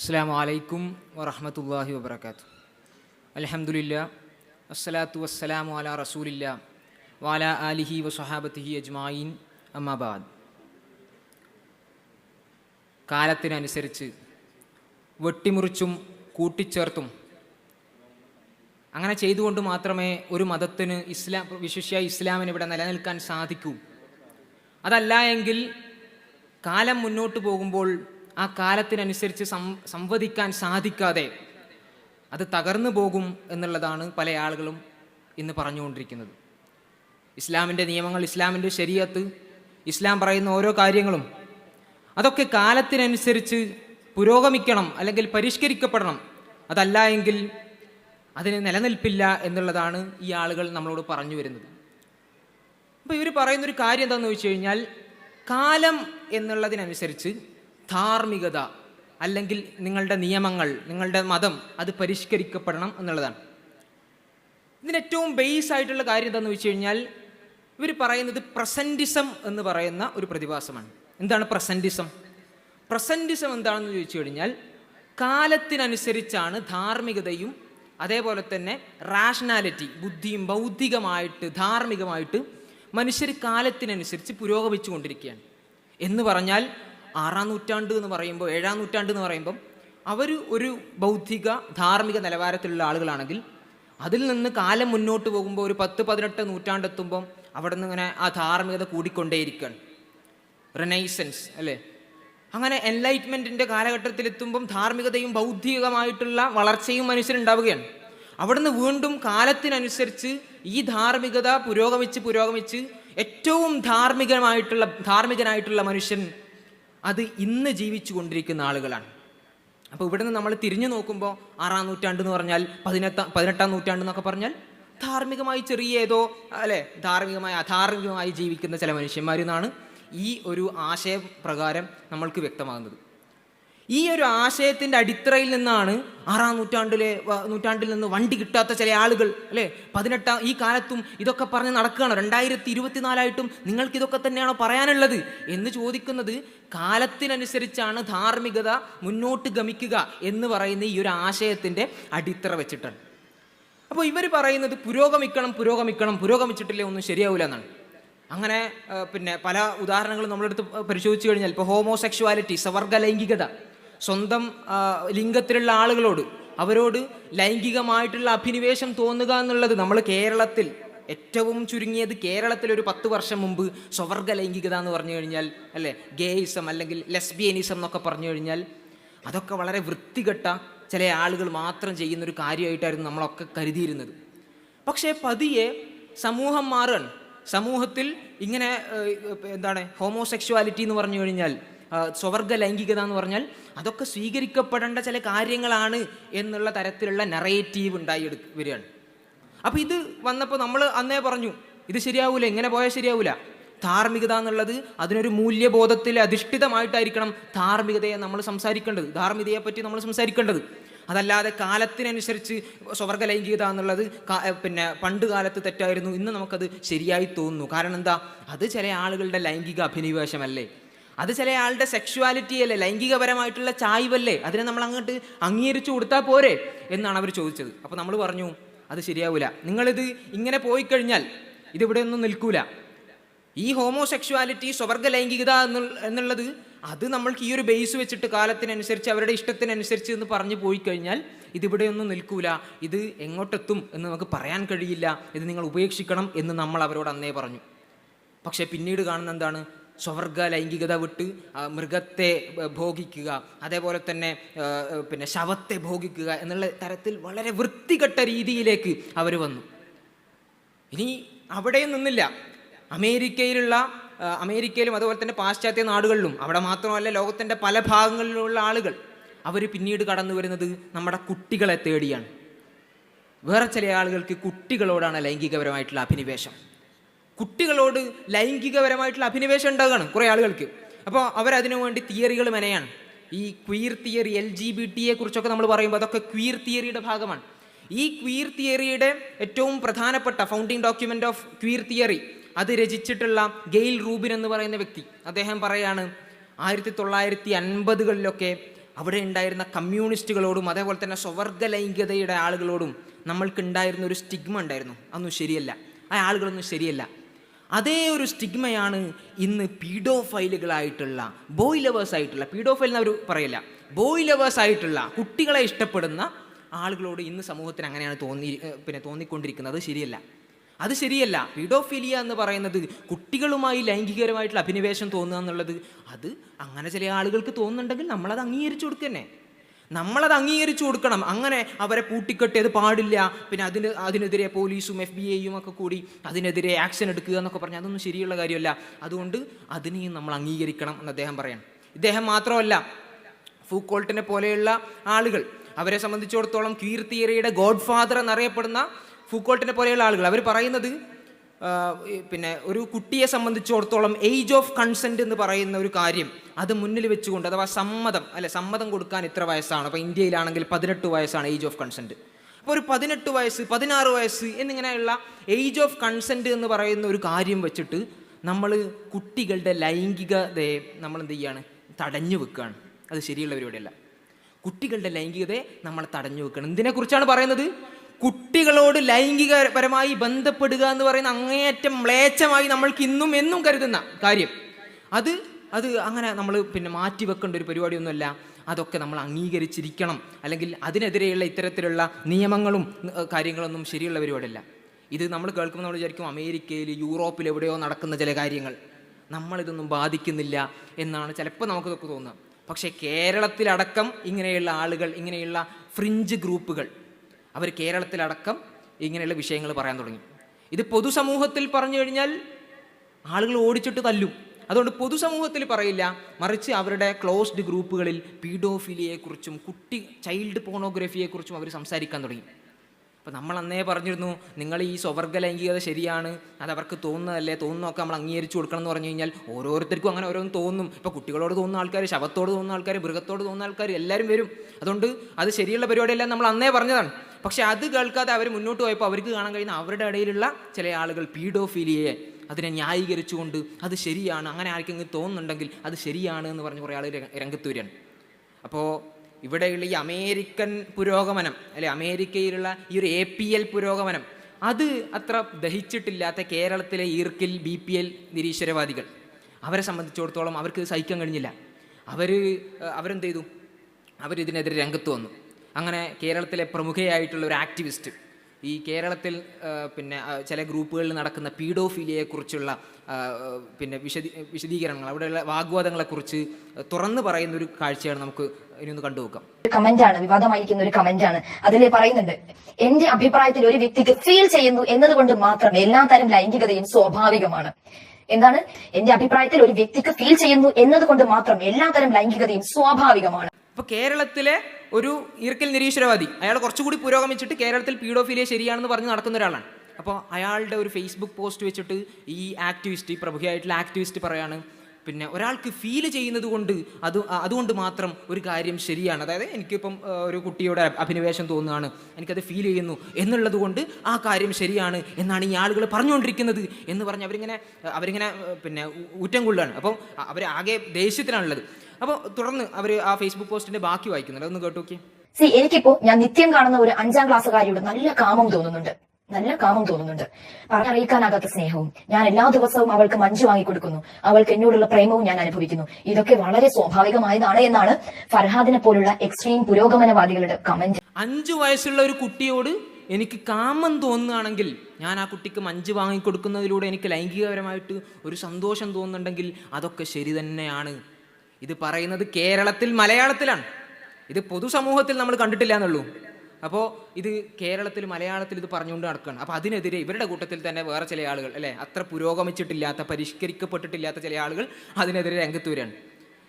അസ്സാം വലൈക്കും വറഹമത്തല്ലാഹി വബർക്കാത്തു അലഹമുല്ല അസ്സലാത്തു വസ്സലാമു അല റസൂലില്ല വാല ആലിഹി വസഹാബത്തിഹി അജ്മായിൻ അമ്മാബാദ് കാലത്തിനനുസരിച്ച് വെട്ടിമുറിച്ചും കൂട്ടിച്ചേർത്തും അങ്ങനെ ചെയ്തുകൊണ്ട് മാത്രമേ ഒരു മതത്തിന് ഇസ്ലാം വിശിഷ്യ ഇസ്ലാമിന് ഇവിടെ നിലനിൽക്കാൻ സാധിക്കൂ. അതല്ല എങ്കിൽ കാലം മുന്നോട്ട് പോകുമ്പോൾ ആ കാലത്തിനനുസരിച്ച് സം സംവദിക്കാൻ സാധിക്കാതെ അത് തകർന്നു പോകും എന്നുള്ളതാണ് പല ആളുകളും ഇന്ന് പറഞ്ഞുകൊണ്ടിരിക്കുന്നത്. ഇസ്ലാമിന്റെ നിയമങ്ങൾ ഇസ്ലാമിന്റെ ശരീരത്ത് ഇസ്ലാം പറയുന്ന ഓരോ കാര്യങ്ങളും അതൊക്കെ കാലത്തിനനുസരിച്ച് പുരോഗമിക്കണം അല്ലെങ്കിൽ പരിഷ്കരിക്കപ്പെടണം. അതല്ല എങ്കിൽ അതിന് നിലനിൽപ്പില്ല എന്നുള്ളതാണ് ഈ ആളുകൾ നമ്മളോട് പറഞ്ഞു വരുന്നത്. അപ്പോൾ ഇവർ പറയുന്നൊരു കാര്യം എന്താണെന്ന് വെച്ച് കഴിഞ്ഞാൽ കാലം എന്നുള്ളതിനനുസരിച്ച് ധാർമ്മികത അല്ലെങ്കിൽ നിങ്ങളുടെ നിയമങ്ങൾ നിങ്ങളുടെ മതം അത് പരിഷ്കരിക്കപ്പെടണം എന്നുള്ളതാണ്. ഇതിന് ഏറ്റവും ബേസ് ആയിട്ടുള്ള കാര്യം എന്താണെന്ന് വെച്ച് കഴിഞ്ഞാൽ ഇവർ പറയുന്നത് പ്രസന്റിസം എന്ന് പറയുന്ന ഒരു പ്രതിഭാസമാണ്. എന്താണ് പ്രസന്റിസം പ്രസന്റിസം എന്താണെന്ന് ചോദിച്ചു കഴിഞ്ഞാൽ കാലത്തിനനുസരിച്ചാണ് ധാർമ്മികതയും അതേപോലെ തന്നെ റാഷണാലിറ്റി ബുദ്ധിയും ബൗദ്ധികമായിട്ട് ധാർമ്മികമായിട്ട് മനുഷ്യർ കാലത്തിനനുസരിച്ച് പുരോഗമിച്ചു കൊണ്ടിരിക്കുകയാണ് എന്ന് പറഞ്ഞാൽ ആറാം നൂറ്റാണ്ട് എന്ന് പറയുമ്പോൾ ഏഴാം നൂറ്റാണ്ട് എന്ന് പറയുമ്പം അവർ ഒരു ബൗദ്ധിക ധാർമ്മിക നിലവാരത്തിലുള്ള ആളുകളാണെങ്കിൽ അതിൽ നിന്ന് കാലം മുന്നോട്ട് പോകുമ്പോൾ ഒരു പത്ത് പതിനെട്ട് നൂറ്റാണ്ടെത്തുമ്പം അവിടെ നിന്ന് ഇങ്ങനെ ആ ധാർമ്മികത കൂടിക്കൊണ്ടേയിരിക്കുകയാണ് റിനൈസൻസ് അല്ലേ? അങ്ങനെ എൻലൈറ്റ്മെന്റിന്റെ കാലഘട്ടത്തിലെത്തുമ്പം ധാർമ്മികതയും ബൗദ്ധികമായിട്ടുള്ള വളർച്ചയും മനുഷ്യരുണ്ടാവുകയാണ് അവിടുന്ന് വീണ്ടും കാലത്തിനനുസരിച്ച് ഈ ധാർമ്മികത പുരോഗമിച്ച് പുരോഗമിച്ച് ഏറ്റവും ധാർമ്മികമായിട്ടുള്ള ധാർമ്മികനായിട്ടുള്ള മനുഷ്യൻ അത് ഇന്ന് ജീവിച്ചു കൊണ്ടിരിക്കുന്ന ആളുകളാണ്. അപ്പോൾ ഇവിടുന്ന് നമ്മൾ തിരിഞ്ഞു നോക്കുമ്പോൾ ആറാം നൂറ്റാണ്ട് എന്ന് പറഞ്ഞാൽ പതിനെട്ടാം പതിനെട്ടാം നൂറ്റാണ്ട് എന്നൊക്കെ പറഞ്ഞാൽ ധാർമ്മികമായി ചെറിയ ഏതോ അല്ലെ ധാർമ്മികമായി അധാർമികമായി ജീവിക്കുന്ന ചില മനുഷ്യന്മാരിൽ നിന്നാണ് ഈ ഒരു ആശയപ്രകാരം നമ്മൾക്ക് വ്യക്തമാകുന്നത്. ഈ ഒരു ആശയത്തിന്റെ അടിത്തറയിൽ നിന്നാണ് ആറാം നൂറ്റാണ്ടിലെ നൂറ്റാണ്ടിൽ നിന്ന് വണ്ടി കിട്ടാത്ത ചില ആളുകൾ അല്ലേ? പതിനെട്ടാം ഈ കാലത്തും ഇതൊക്കെ പറഞ്ഞ് നടക്കുകയാണ്. രണ്ടായിരത്തി ഇരുപത്തിനാലായിട്ടും നിങ്ങൾക്ക് ഇതൊക്കെ തന്നെയാണോ പറയാനുള്ളത്? എന്ന് ചോദിക്കുന്നത് കാലത്തിനനുസരിച്ചാണ് ധാർമ്മികത മുന്നോട്ട് ഗമിക്കുക എന്ന് പറയുന്ന ഈ ഒരു ആശയത്തിന്റെ അടിത്തറ വെച്ചിട്ടാണ്. അപ്പോൾ ഇവർ പറയുന്നത് പുരോഗമിക്കണം പുരോഗമിക്കണം പുരോഗമിച്ചിട്ടില്ലേ ഒന്നും ശരിയാവില്ല എന്നാണ്. അങ്ങനെ പിന്നെ പല ഉദാഹരണങ്ങളും നമ്മളെടുത്ത് പരിശോധിച്ചു കഴിഞ്ഞാൽ ഇപ്പോൾ ഹോമോസെക്ഷുവാലിറ്റി സവർഗ ലൈംഗികത സ്വന്തം ലിംഗത്തിലുള്ള ആളുകളോട് അവരോട് ലൈംഗികമായിട്ടുള്ള അഭിനിവേശം തോന്നുക എന്നുള്ളത് നമ്മൾ കേരളത്തിൽ ഏറ്റവും ചുരുങ്ങിയത് കേരളത്തിൽ ഒരു പത്ത് വർഷം മുമ്പ് സ്വവർഗ ലൈംഗികത എന്ന് പറഞ്ഞു കഴിഞ്ഞാൽ അല്ലേ? ഗേയിസം അല്ലെങ്കിൽ ലെസ്ബിയനിസം എന്നൊക്കെ പറഞ്ഞു കഴിഞ്ഞാൽ അതൊക്കെ വളരെ വൃത്തികെട്ട ചില ആളുകൾ മാത്രം ചെയ്യുന്ന ഒരു കാര്യമായിട്ടായിരുന്നു നമ്മളൊക്കെ കരുതിയിരുന്നത്. പക്ഷേ പതിയെ സമൂഹം മാറുകയാണ്. സമൂഹത്തിൽ ഇങ്ങനെ എന്താണ്? ഹോമോസെക്ഷുവാലിറ്റി എന്ന് പറഞ്ഞു കഴിഞ്ഞാൽ സ്വവർഗ ലൈംഗികത എന്ന് പറഞ്ഞാൽ അതൊക്കെ സ്വീകരിക്കപ്പെടേണ്ട ചില കാര്യങ്ങളാണ് എന്നുള്ള തരത്തിലുള്ള നറേറ്റീവ് ഉണ്ടായി വരികയാണ്. അപ്പോൾ ഇത് വന്നപ്പോൾ നമ്മൾ അന്നേ പറഞ്ഞു ഇത് ശരിയാവൂല എങ്ങനെ പോയാൽ ശരിയാവൂല. ധാർമ്മികത എന്നുള്ളത് അതിനൊരു മൂല്യബോധത്തിൽ അധിഷ്ഠിതമായിട്ടായിരിക്കണം ധാർമ്മികതയെ നമ്മൾ സംസാരിക്കേണ്ടത് ധാർമ്മികതയെ പറ്റി നമ്മൾ സംസാരിക്കേണ്ടത്. അതല്ലാതെ കാലത്തിനനുസരിച്ച് സ്വർഗ ലൈംഗികത എന്നുള്ളത് പിന്നെ പണ്ട് കാലത്ത് തെറ്റായിരുന്നു ഇന്ന് നമുക്കത് ശരിയായി തോന്നുന്നു. കാരണം എന്താ? അത് ചില ആളുകളുടെ ലൈംഗിക അഭിനിവേശമല്ലേ? അത് ചില ആളുടെ സെക്ഷുവാലിറ്റി അല്ലേ ലൈംഗികപരമായിട്ടുള്ള ചായ്വല്ലേ അതിനെ നമ്മൾ അങ്ങോട്ട് അംഗീകരിച്ചു കൊടുത്താൽ പോരെ എന്നാണ് അവർ ചോദിച്ചത്. അപ്പോൾ നമ്മൾ പറഞ്ഞു അത് ശരിയാവില്ല നിങ്ങളിത് ഇങ്ങനെ പോയി കഴിഞ്ഞാൽ ഇതിവിടെ ഒന്നും നിൽക്കൂല. ഈ ഹോമോസെക്ഷുവാലിറ്റി സ്വർഗ ലൈംഗികത എന്നുള്ളത് അത് നമ്മൾക്ക് ഈ ഒരു ബേസ് വെച്ചിട്ട് കാലത്തിനനുസരിച്ച് അവരുടെ ഇഷ്ടത്തിനനുസരിച്ച് എന്ന് പറഞ്ഞു പോയി കഴിഞ്ഞാൽ ഇതിവിടെ ഒന്നും നിൽക്കൂല. ഇത് എങ്ങോട്ടെത്തും എന്ന് നമുക്ക് പറയാൻ കഴിയില്ല. ഇത് നിങ്ങൾ ഉപേക്ഷിക്കണം എന്ന് നമ്മൾ അവരോട് അന്നേ പറഞ്ഞു. പക്ഷേ പിന്നീട് കാണുന്ന എന്താണ്? സ്വർഗ ലൈംഗികത വിട്ട് മൃഗത്തെ ഭോഗിക്കുക അതേപോലെ തന്നെ പിന്നെ ശവത്തെ ഭോഗിക്കുക എന്നുള്ള തരത്തിൽ വളരെ വൃത്തികെട്ട രീതിയിലേക്ക് അവർ വന്നു. ഇനി അവിടെ നിന്നില്ല. അമേരിക്കയിലുള്ള അമേരിക്കയിലും അതുപോലെ തന്നെ പാശ്ചാത്യ നാടുകളിലും അവിടെ മാത്രമല്ല ലോകത്തിന്റെ പല ഭാഗങ്ങളിലുള്ള ആളുകൾ അവർ പിന്നീട് കടന്നു വരുന്നത് നമ്മുടെ കുട്ടികളെ തേടിയാണ്. വേറെ ചില ആളുകൾക്ക് കുട്ടികളോടാണ് ലൈംഗികപരമായിട്ടുള്ള അഭിനിവേശം. കുട്ടികളോട് ലൈംഗികപരമായിട്ടുള്ള അഭിനിവേശം ഉണ്ടാകുകയാണ് കുറേ ആളുകൾക്ക്. അപ്പോൾ അവരതിനു വേണ്ടി തിയറികൾ മെനയാണ്. ഈ queer theory L G B ടിയെ കുറിച്ചൊക്കെ നമ്മൾ പറയുമ്പോൾ അതൊക്കെ ക്വീർ തിയറിയുടെ ഭാഗമാണ്. ഈ ക്വീർ തിയറിയുടെ ഏറ്റവും പ്രധാനപ്പെട്ട founding document of queer theory അത് രചിച്ചിട്ടുള്ള ഗെയിൽ റൂബിൻ എന്ന് പറയുന്ന വ്യക്തി. അദ്ദേഹം പറയാണ് ആയിരത്തി തൊള്ളായിരത്തി അൻപതുകളിലൊക്കെ അവിടെ ഉണ്ടായിരുന്ന കമ്മ്യൂണിസ്റ്റുകളോടും അതേപോലെ തന്നെ സ്വവർഗ ലൈംഗികതയുടെ ആളുകളോടും നമ്മൾക്ക് ഉണ്ടായിരുന്ന ഒരു സ്റ്റിഗ്മ ഉണ്ടായിരുന്നു. അതൊന്നും ശരിയല്ല. ആ ആളുകളൊന്നും ശരിയല്ല. അതേ ഒരു സ്റ്റിഗ്മയാണ് ഇന്ന് പീഡോഫൈലുകളായിട്ടുള്ള ബോയ് ലവേഴ്സ് ആയിട്ടുള്ള പീഡോഫൈൽ എന്നവർ പറയില്ല ബോയ് ലവേഴ്സ് ആയിട്ടുള്ള കുട്ടികളെ ഇഷ്ടപ്പെടുന്ന ആളുകളോട് ഇന്ന് സമൂഹത്തിന് അങ്ങനെയാണ് തോന്നി പിന്നെ തോന്നിക്കൊണ്ടിരിക്കുന്നത്. അത് ശരിയല്ല. അത് ശരിയല്ല. പീഡോഫിലിയ എന്ന് പറയുന്നത് കുട്ടികളുമായി ലൈംഗികരമായിട്ടുള്ള അഭിനിവേശം തോന്നുക എന്നുള്ളത് അത് അങ്ങനെ ചില ആളുകൾക്ക് തോന്നുന്നുണ്ടെങ്കിൽ നമ്മളത് അംഗീകരിച്ചു കൊടുക്കന്നെ. നമ്മളത് അംഗീകരിച്ചു കൊടുക്കണം. അങ്ങനെ അവരെ പൂട്ടിക്കെട്ടിയത് പാടില്ല. പിന്നെ അതിന് അതിനെതിരെ പോലീസും എഫ് ബി ഐയും ഒക്കെ കൂടി അതിനെതിരെ ആക്ഷൻ എടുക്കുക എന്നൊക്കെ പറഞ്ഞാൽ അതൊന്നും ശരിയുള്ള കാര്യമല്ല. അതുകൊണ്ട് അതിനെയും നമ്മൾ അംഗീകരിക്കണം എന്ന് അദ്ദേഹം പറയാൻ ഇദ്ദേഹം മാത്രമല്ല ഫൂക്കോൾട്ടിനെ പോലെയുള്ള ആളുകൾ അവരെ സംബന്ധിച്ചിടത്തോളം കീർത്തിയരയുടെ ഗോഡ് ഫാദർ എന്നറിയപ്പെടുന്ന ഫൂക്കോൾട്ടിനെ പോലെയുള്ള ആളുകൾ. അവർ പറയുന്നത് പിന്നെ ഒരു കുട്ടിയെ സംബന്ധിച്ചിടത്തോളം ഏജ് ഓഫ് കൺസെന്റ് എന്ന് പറയുന്ന ഒരു കാര്യം അത് മുന്നിൽ വെച്ചുകൊണ്ട് അഥവാ സമ്മതം അല്ലെ സമ്മതം കൊടുക്കാൻ ഇത്ര വയസ്സാണ്. അപ്പോൾ ഇന്ത്യയിലാണെങ്കിൽ പതിനെട്ട് വയസ്സാണ് ഏജ് ഓഫ് കൺസെന്റ് അപ്പോൾ ഒരു പതിനെട്ട് വയസ്സ് പതിനാറ് വയസ്സ് എന്നിങ്ങനെയുള്ള ഏജ് ഓഫ് കൺസെന്റ് എന്ന് പറയുന്ന ഒരു കാര്യം വെച്ചിട്ട് നമ്മൾ കുട്ടികളുടെ ലൈംഗികതയെ നമ്മൾ എന്ത് ചെയ്യാണ്? തടഞ്ഞു വെക്കുകയാണ്. അത് ശരിയുള്ള കുട്ടികളുടെ ലൈംഗികതയെ നമ്മൾ തടഞ്ഞു വെക്കണം എന്തിനെക്കുറിച്ചാണ് പറയുന്നത്? കുട്ടികളോട് ലൈംഗികപരമായി ബന്ധപ്പെടുക എന്ന് പറയുന്ന അങ്ങേയറ്റം മ്ലേച്ഛമായി നമ്മൾക്ക് ഇന്നും എന്നും കരുതുന്ന കാര്യം. അത് അത് അങ്ങനെ നമ്മൾ പിന്നെ മാറ്റി വെക്കേണ്ട ഒരു പരിപാടിയൊന്നുമല്ല. അതൊക്കെ നമ്മൾ അംഗീകരിച്ചിരിക്കണം. അല്ലെങ്കിൽ അതിനെതിരെയുള്ള ഇത്തരത്തിലുള്ള നിയമങ്ങളും കാര്യങ്ങളൊന്നും ശരിയുള്ള പരിപാടിയല്ല. ഇത് നമ്മൾ കേൾക്കുമ്പോൾ നമ്മൾ വിചാരിക്കും അമേരിക്കയിൽ യൂറോപ്പിൽ എവിടെയോ നടക്കുന്ന ചില കാര്യങ്ങൾ. നമ്മളിതൊന്നും ബാധിക്കുന്നില്ല എന്നാണ് ചിലപ്പോൾ നമുക്കിതൊക്കെ തോന്നുക. പക്ഷേ കേരളത്തിലടക്കം ഇങ്ങനെയുള്ള ആളുകൾ ഇങ്ങനെയുള്ള ഫ്രിഞ്ച് ഗ്രൂപ്പുകൾ അവർ കേരളത്തിലടക്കം ഇങ്ങനെയുള്ള വിഷയങ്ങൾ പറയാൻ തുടങ്ങി. ഇത് പൊതുസമൂഹത്തിൽ പറഞ്ഞു കഴിഞ്ഞാൽ ആളുകൾ ഓടിച്ചിട്ട് തല്ലും. അതുകൊണ്ട് പൊതുസമൂഹത്തിൽ പറയില്ല മറിച്ച് അവരുടെ ക്ലോസ്ഡ് ഗ്രൂപ്പുകളിൽ പീഡോഫിലിയെക്കുറിച്ചും കുട്ടി ചൈൽഡ് പോണോഗ്രഫിയെക്കുറിച്ചും അവർ സംസാരിക്കാൻ തുടങ്ങി. അപ്പോൾ നമ്മൾ അന്നേ പറഞ്ഞിരുന്നു നിങ്ങൾ ഈ സ്വവർഗ ലൈംഗികത ശരിയാണ് അത് അവർക്ക് തോന്നുന്നതല്ലേ തോന്നുന്നതൊക്കെ നമ്മൾ അംഗീകരിച്ചു കൊടുക്കണം എന്ന് പറഞ്ഞു കഴിഞ്ഞാൽ ഓരോരുത്തർക്കും അങ്ങനെ ഓരോന്ന് തോന്നും. ഇപ്പോൾ കുട്ടികളോട് തോന്നുന്ന ആൾക്കാർ ശവത്തോട് തോന്നുന്ന ആൾക്കാർ മൃഗത്തോട് തോന്നുന്ന ആൾക്കാർ എല്ലാവരും വരും. അതുകൊണ്ട് അത് ശരിയുള്ള പരിപാടിയെല്ലാം നമ്മൾ അന്നേ പറഞ്ഞതാണ്. പക്ഷേ അത് കേൾക്കാതെ അവർ മുന്നോട്ട് പോയപ്പോൾ അവർക്ക് കാണാൻ കഴിയുന്ന അവരുടെ ഇടയിലുള്ള ചില ആളുകൾ പീഡോഫീലിയെ അതിനെ ന്യായീകരിച്ചുകൊണ്ട് അത് ശരിയാണ് അങ്ങനെ ആർക്കെങ്കിലും തോന്നുന്നുണ്ടെങ്കിൽ അത് ശരിയാണ് എന്ന് പറഞ്ഞ് കുറേ ആൾ രംഗത്ത് വരികയാണ്. അപ്പോൾ ഇവിടെയുള്ള ഈ അമേരിക്കൻ പുരോഗമനം അല്ലെ അമേരിക്കയിലുള്ള ഈ ഒരു എ പി എൽ പുരോഗമനം അത് അത്ര ദഹിച്ചിട്ടില്ലാത്ത കേരളത്തിലെ ഈർക്കിൽ ബി പി എൽ നിരീശ്വരവാദികൾ. അവരെ സംബന്ധിച്ചിടത്തോളം അവർക്ക് സഹിക്കാൻ കഴിഞ്ഞില്ല. അവർ അവരെന്ത് ചെയ്തു? അവരിതിനെതിരെ രംഗത്ത് വന്നു. അങ്ങനെ കേരളത്തിലെ പ്രമുഖയായിട്ടുള്ള ഒരു ആക്ടിവിസ്റ്റ് ഈ കേരളത്തിൽ പിന്നെ ചില ഗ്രൂപ്പുകളിൽ നടക്കുന്ന പീഡോഫീലിയയെക്കുറിച്ചുള്ള പിന്നെ വിശദീ വിശദീകരണങ്ങൾ അവിടെയുള്ള വാഗ്വാദങ്ങളെക്കുറിച്ച് തുറന്നു പറയുന്ന ഒരു കാഴ്ചയാണ് നമുക്ക് ഇനി ഒന്ന് കണ്ടുനോക്കാം കമന്റ് ആണ് വിവാദമായിരിക്കുന്ന ഒരു കമന്റ് ആണ് അതിൽ പറയുന്നുണ്ട് എന്റെ അഭിപ്രായത്തിൽ ഒരു വ്യക്തിക്ക് ഫീൽ ചെയ്യുന്നു എന്നതുകൊണ്ട് മാത്രം എല്ലാ തരം ലൈംഗികതയും സ്വാഭാവികമാണ്. എന്താണ്? എന്റെ അഭിപ്രായത്തിൽ ഒരു വ്യക്തിക്ക് ഫീൽ ചെയ്യുന്നു എന്നതുകൊണ്ട് മാത്രം എല്ലാ തരം ലൈംഗികതയും സ്വാഭാവികമാണ്. കേരളത്തിലെ ഒരു ഈർക്കൽ നിരീശ്വരവാദി. അയാൾ കുറച്ചുകൂടി പുരോഗമിച്ചിട്ട് കേരളത്തിൽ പീഡോഫീലിയ ശരിയാണെന്ന് പറഞ്ഞ് നടക്കുന്ന ഒരാളാണ്. അപ്പോൾ അയാളുടെ ഒരു ഫേസ്ബുക്ക് പോസ്റ്റ് വെച്ചിട്ട് ഈ ആക്ടിവിസ്റ്റ് ഈ പ്രഭുയായിട്ടുള്ള ആക്ടിവിസ്റ്റ് പറയാണ് പിന്നെ ഒരാൾക്ക് ഫീൽ ചെയ്യുന്നത് കൊണ്ട് അത് അതുകൊണ്ട് മാത്രം ഒരു കാര്യം ശരിയാണ്. അതായത് എനിക്കിപ്പം ഒരു കുട്ടിയുടെ അഭിനിവേശം തോന്നുകയാണ് എനിക്കത് ഫീൽ ചെയ്യുന്നു എന്നുള്ളത് കൊണ്ട് ആ കാര്യം ശരിയാണ് എന്നാണ് ഈ ആളുകൾ പറഞ്ഞുകൊണ്ടിരിക്കുന്നത്. എന്ന് പറഞ്ഞ് അവരിങ്ങനെ അവരിങ്ങനെ പിന്നെ ഊറ്റം കൊള്ളുകയാണ്. അപ്പം അവർ ആകെ ദേഷ്യത്തിനാണുള്ളത് അപ്പോൾ തുടർന്ന് അവർ ആ ഫേസ്ബുക്ക് പോസ്റ്റിന്റെ ബാക്കി വായിക്കുന്നുണ്ട്. ഒന്ന് കേട്ടു നോക്കിയേ സി എനിക്കിപ്പോ ഞാൻ നിത്യം കാണുന്ന ഒരു അഞ്ചാം ക്ലാസ്സുകാരിയോട് നല്ല കാമം തോന്നുന്നുണ്ട്. നല്ല കാമം തോന്നുന്നുണ്ട്. പറഞ്ഞറിയിക്കാനാകാത്ത സ്നേഹവും. ഞാൻ എല്ലാ ദിവസവും അവൾക്ക് മഞ്ചു വാങ്ങിക്കൊടുക്കുന്നു. അവൾക്ക് എന്നോടുള്ള പ്രേമവും ഞാൻ അനുഭവിക്കുന്നു. ഇതൊക്കെ വളരെ സ്വാഭാവികമായതാണ് എന്നാണ് ഫർഹാദിനെ പോലുള്ള എക്സ്ട്രീം പുരോഗമനവാദികളുടെ കമന്റ് അഞ്ചു വയസ്സുള്ള ഒരു കുട്ടിയോട് എനിക്ക് കാമം തോന്നുകയാണെങ്കിൽ ഞാൻ ആ കുട്ടിക്ക് മഞ്ച് വാങ്ങിക്കൊടുക്കുന്നതിലൂടെ എനിക്ക് ലൈംഗികപരമായിട്ട് ഒരു സന്തോഷം തോന്നുന്നുണ്ടെങ്കിൽ അതൊക്കെ ശരി തന്നെയാണ്. ഇത് പറയുന്നത് കേരളത്തിൽ മലയാളത്തിലാണ്. ഇത് പൊതുസമൂഹത്തിൽ നമ്മൾ കണ്ടിട്ടില്ല എന്നുള്ളൂ. അപ്പോൾ ഇത് കേരളത്തിൽ മലയാളത്തിൽ ഇത് പറഞ്ഞുകൊണ്ട് നടക്കുകയാണ് അപ്പോൾ അതിനെതിരെ ഇവരുടെ കൂട്ടത്തിൽ തന്നെ വേറെ ചില ആളുകൾ അല്ലേ? അത്ര പുരോഗമിച്ചിട്ടില്ലാത്ത പരിഷ്കരിക്കപ്പെട്ടിട്ടില്ലാത്ത ചില ആളുകൾ അതിനെതിരെ രംഗത്ത് വരികയാണ്.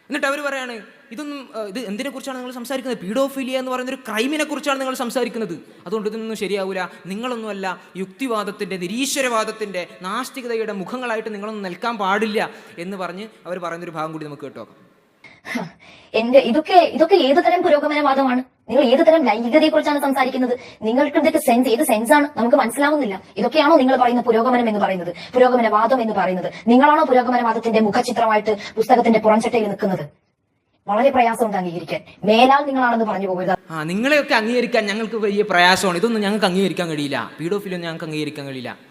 എന്നിട്ട് അവർ പറയാണ് ഇതൊന്നും ഇത് എന്തിനെക്കുറിച്ചാണ് നിങ്ങൾ സംസാരിക്കുന്നത്? പീഡോഫിലിയ എന്ന് പറയുന്ന ഒരു ക്രൈമിനെ കുറിച്ചാണ് നിങ്ങൾ സംസാരിക്കുന്നത്. അതുകൊണ്ട് ഇതൊന്നും ശരിയാവില്ല നിങ്ങളൊന്നുമല്ല യുക്തിവാദത്തിന്റെ നിരീശ്വരവാദത്തിന്റെ നാസ്തികതയുടെ മുഖങ്ങളായിട്ട് നിങ്ങളൊന്നും നിൽക്കാൻ പാടില്ല എന്ന് പറഞ്ഞ് അവർ പറയുന്നൊരു ഭാഗം കൂടി നമുക്ക് കേട്ടോക്കാം എന്റെ ഇതൊക്കെ ഇതൊക്കെ ഏത് തരം പുരോഗമനവാദമാണ്? നിങ്ങൾ ഏത് തരം ലൈംഗികതയെ കുറിച്ചാണ് സംസാരിക്കുന്നത്? നിങ്ങൾക്ക് ഇതൊക്കെ സെൻസ് ഏത് സെൻസ് ആണ്? നമുക്ക് മനസ്സിലാവുന്നില്ല. ഇതൊക്കെയാണോ നിങ്ങൾ പറയുന്ന പുരോഗമനം എന്ന് പറയുന്നത്? പുരോഗമനവാദം എന്ന് പറയുന്നത്. നിങ്ങളാണോ പുരോഗമനവാദത്തിന്റെ മുഖചിത്രമായിട്ട് പുസ്തകത്തിന്റെ പുറംചട്ടയിൽ നിൽക്കുന്നത്? വളരെ പ്രയാസമുണ്ട് അംഗീകരിക്കാൻ. മേലാൽ നിങ്ങളാണെന്ന് പറഞ്ഞു പോകരുത്. ആ നിങ്ങളെയൊക്കെ അംഗീകരിക്കാൻ ഞങ്ങൾക്ക് വലിയ പ്രയാസമാണ്. ഇതൊന്നും ഞങ്ങൾക്ക് അംഗീകരിക്കാൻ കഴിയില്ല. പീഡോഫിലൊന്നും ഞങ്ങൾക്ക് അംഗീകരിക്കാൻ കഴിയില്ല.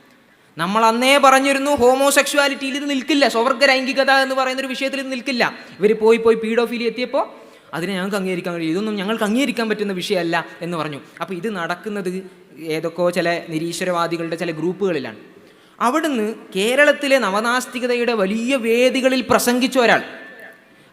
നമ്മൾ അന്നേ പറഞ്ഞിരുന്നു ഹോമോസെക്ഷുവാലിറ്റിയിൽ ഇത് നിൽക്കില്ല സ്വവർഗ ലൈംഗികത എന്ന് പറയുന്ന ഒരു വിഷയത്തിൽ ഇത് നിൽക്കില്ല. ഇവർ പോയി പോയി പീഡോഫിലി എത്തിയപ്പോൾ അതിനെ ഞങ്ങൾക്ക് അംഗീകരിക്കാൻ കഴിയും. ഇതൊന്നും ഞങ്ങൾക്ക് അംഗീകരിക്കാൻ പറ്റുന്ന വിഷയമല്ല എന്ന് പറഞ്ഞു. അപ്പോൾ ഇത് നടക്കുന്നത് ഏതൊക്കെയോ ചില നിരീശ്വരവാദികളുടെ ചില ഗ്രൂപ്പുകളിലാണ്. അവിടുന്ന് കേരളത്തിലെ നവനാസ്തികതയുടെ വലിയ വേദികളിൽ പ്രസംഗിച്ച ഒരാൾ.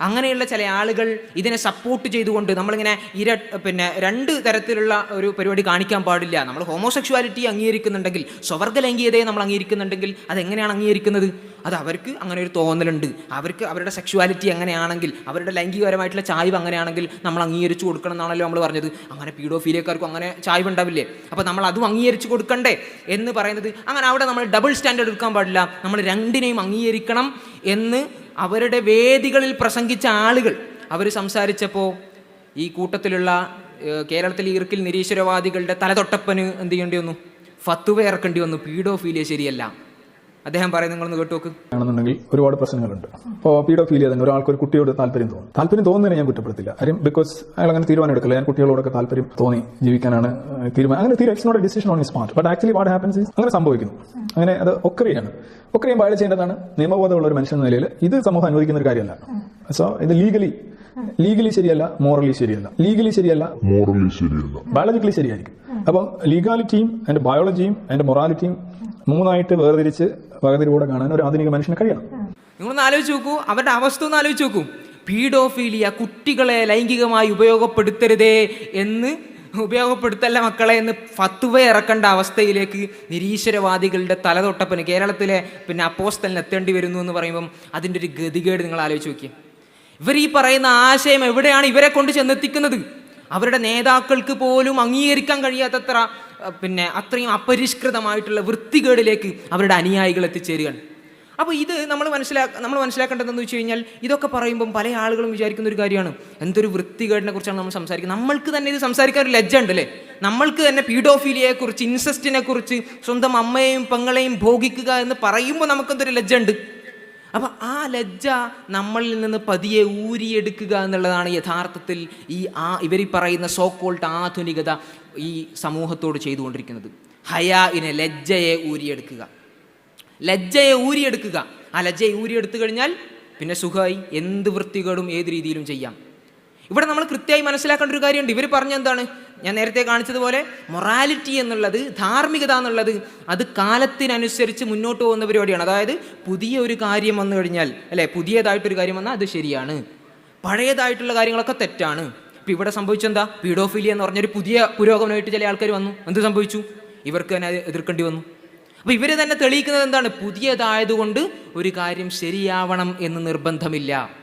അങ്ങനെയുള്ള ചില ആളുകൾ ഇതിനെ സപ്പോർട്ട് ചെയ്തുകൊണ്ട് നമ്മളിങ്ങനെ ഇര പിന്നെ രണ്ട് തരത്തിലുള്ള ഒരു പരിപാടി കാണിക്കാൻ പാടില്ല. നമ്മൾ ഹോമോസെക്ഷുവാലിറ്റി അംഗീകരിക്കുന്നുണ്ടെങ്കിൽ സ്വവർഗ ലൈംഗികതയെ നമ്മൾ അംഗീകരിക്കുന്നുണ്ടെങ്കിൽ അതെങ്ങനെയാണ് അംഗീകരിക്കുന്നത്? അത് അവർക്ക് അങ്ങനെ ഒരു തോന്നലുണ്ട്. അവർക്ക് അവരുടെ സെക്ഷുവാലിറ്റി അങ്ങനെയാണെങ്കിൽ അവരുടെ ലൈംഗികപരമായിട്ടുള്ള ചായ്വ് അങ്ങനെയാണെങ്കിൽ നമ്മൾ അംഗീകരിച്ചു കൊടുക്കണം എന്നാണല്ലോ നമ്മൾ പറഞ്ഞത്. അങ്ങനെ പീഡോഫീലിയക്കാർക്കും അങ്ങനെ ചായ്വ് ഉണ്ടാവില്ലേ അപ്പോൾ നമ്മൾ അതും അംഗീകരിച്ചു കൊടുക്കണ്ടേ എന്ന് പറയുന്നത്. അങ്ങനെ അവിടെ നമ്മൾ ഡബിൾ സ്റ്റാൻഡേർഡ് എടുക്കാൻ പാടില്ല. നമ്മൾ രണ്ടിനെയും അംഗീകരിക്കണം എന്ന് അവരുടെ വേദികളിൽ പ്രസംഗിച്ച ആളുകൾ. അവർ സംസാരിച്ചപ്പോൾ ഈ കൂട്ടത്തിലുള്ള കേരളത്തിൽ ഈർക്കിൽ നിരീശ്വരവാദികളുടെ തലതൊട്ടപ്പന് എന്ത് ചെയ്യേണ്ടി വന്നു? ഫത്തുവ ഇറക്കേണ്ടി വന്നു. പീഡോഫീലിയ ശരിയല്ല. അദ്ദേഹം പറയുന്നത് നിങ്ങളൊന്ന് കേട്ടു നോക്ക് ആണെന്നുണ്ടെങ്കിൽ ഒരുപാട് പ്രശ്നങ്ങളുണ്ട്. ഇപ്പോൾ പീഡോഫീലിയ തന്നെ ഒരാൾക്ക് ഒരു കുട്ടിയോട് താല്പര്യം തോന്നും. താല്പര്യം തോന്നുന്നതിനെ ഞാൻ കുറ്റപ്പെടുത്തില്ല. കാര്യം ബിക്കോസ് അയാൾ അങ്ങനെ തീരുമാനം എടുക്കില്ല ഞാൻ കുട്ടികളോടൊക്കെ താല്പര്യം തോന്നി ജീവിക്കാനാണ് തീരുമാനം. അങ്ങനെ തീരെ it's not a decision on smart but actually what happens is അങ്ങനെ സംഭവിക്കുന്നു. അങ്ങനെ അത് ഒക്കറിയാണ്. ഒക്കറിയും വയൽ ചെയ്യേണ്ടതാണ് നിയമബോധമുള്ള ഒരു മനുഷ്യൻ എന്ന നിലയിൽ ഇത് സമൂഹം അനുവദിക്കുന്ന ഒരു കാര്യമല്ല. സോ ഇത് ലീഗലി ലീഗലി ശരിയല്ല മോറലി ശരിയല്ല. ലീഗലി ശരിയല്ല മോറലി ശരിയല്ല. ബയോളജിക്കലി ശരിയായിരിക്കും. അപ്പം ലീഗാലിറ്റിയും അതിന്റെ ബയോളജിയും അതിന്റെ മൊറാലിറ്റിയും മൂന്നായിട്ട് വേർതിരിച്ച് പകതിരികൂടെ കാണാൻ ഒരു ആധുനിക മനുഷ്യന് കഴിയണം. നിങ്ങളൊന്ന് ആലോചിച്ച് നോക്കൂ. അവരുടെ അവസ്ഥ ഒന്ന് ആലോചിച്ച് നോക്കൂ. പീഡോഫീലിയ കുട്ടികളെ ലൈംഗികമായി ഉപയോഗപ്പെടുത്തരുതേ എന്ന് ഉപയോഗപ്പെടുത്തല്ല മക്കളെ എന്ന് ഫത്തുവ ഇറക്കേണ്ട അവസ്ഥയിലേക്ക് നിരീശ്വരവാദികളുടെ തലതൊട്ടപ്പിന് കേരളത്തിലെ പിന്നെ അപ്പോസ്റ്റലിന് എത്തേണ്ടി വരുന്നു എന്ന് പറയുമ്പം അതിന്റെ ഒരു ഗതികേട് നിങ്ങൾ ആലോചിച്ച് നോക്കി ഇവർ ഈ പറയുന്ന ആശയം എവിടെയാണ് ഇവരെ കൊണ്ട് ചെന്നെത്തിക്കുന്നത്? അവരുടെ നേതാക്കൾക്ക് പോലും അംഗീകരിക്കാൻ കഴിയാത്തത്ര പിന്നെ അത്രയും അപരിഷ്കൃതമായിട്ടുള്ള വൃത്തികേടിലേക്ക് അവരുടെ അനുയായികൾ എത്തിച്ചേരുകയാണ്. അപ്പോൾ ഇത് നമ്മൾ മനസ്സിലാ നമ്മൾ മനസ്സിലാക്കേണ്ടതെന്ന് വെച്ച് കഴിഞ്ഞാൽ ഇതൊക്കെ പറയുമ്പം പല ആളുകളും വിചാരിക്കുന്ന ഒരു കാര്യമാണ്. എന്തൊരു വൃത്തികേടിനെ കുറിച്ചാണ് നമ്മൾ സംസാരിക്കുന്നത്? നമ്മൾക്ക് തന്നെ ഇത് സംസാരിക്കാൻ ഒരു ലജ്ജ ഉണ്ട് അല്ലേ നമ്മൾക്ക് തന്നെ പീഡോഫീലിയെക്കുറിച്ച് ഇൻസെസ്റ്റിനെക്കുറിച്ച് ഇൻസെസ്റ്റിനെ കുറിച്ച് സ്വന്തം അമ്മയെയും പെങ്ങളെയും ഭോഗിക്കുക എന്ന് പറയുമ്പോൾ നമുക്കെന്തൊരു ലജ്ജ ഉണ്ട്? അപ്പം ആ ലജ്ജ നമ്മളിൽ നിന്ന് പതിയെ ഊരിയെടുക്കുക എന്നുള്ളതാണ് യഥാർത്ഥത്തിൽ ഈ ആ ഇവർ പറയുന്ന സോക്കോൾട്ട് ആധുനികത ഈ സമൂഹത്തോട് ചെയ്തുകൊണ്ടിരിക്കുന്നത്. ഹയാ ഹയാഇനെ ലജ്ജയെ ഊരിയെടുക്കുക. ലജ്ജയെ ഊരിയെടുക്കുക. ആ ലജ്ജയെ ഊരിയെടുത്തു കഴിഞ്ഞാൽ പിന്നെ സുഖമായി എന്ത് വൃത്തികളും ഏത് രീതിയിലും ചെയ്യാം. ഇവിടെ നമ്മൾ കൃത്യമായി മനസ്സിലാക്കേണ്ട ഒരു കാര്യമുണ്ട്. ഇവർ പറഞ്ഞ എന്താണ്? ഞാൻ നേരത്തെ കാണിച്ചതുപോലെ മൊറാലിറ്റി എന്നുള്ളത് ധാർമ്മികത എന്നുള്ളത് അത് കാലത്തിനനുസരിച്ച് മുന്നോട്ട് പോകുന്ന പരിപാടിയാണ്. അതായത് പുതിയ ഒരു കാര്യം വന്നു കഴിഞ്ഞാൽ അല്ലെ? പുതിയതായിട്ടൊരു കാര്യം വന്നാൽ അത് ശരിയാണ്. പഴയതായിട്ടുള്ള കാര്യങ്ങളൊക്കെ തെറ്റാണ്. ഇപ്പം ഇവിടെ സംഭവിച്ചെന്താ? പീഡോഫിലി എന്ന് പറഞ്ഞൊരു പുതിയ പുരോഗമനമായിട്ട് ചില ആൾക്കാർ വന്നു. എന്ത് സംഭവിച്ചു? ഇവർക്ക് തന്നെ എതിർക്കേണ്ടി വന്നു. അപ്പോൾ ഇവർ തന്നെ തെളിയിക്കുന്നത് എന്താണ്? പുതിയതായതുകൊണ്ട് ഒരു കാര്യം ശരിയാവണം എന്ന് നിർബന്ധമില്ല.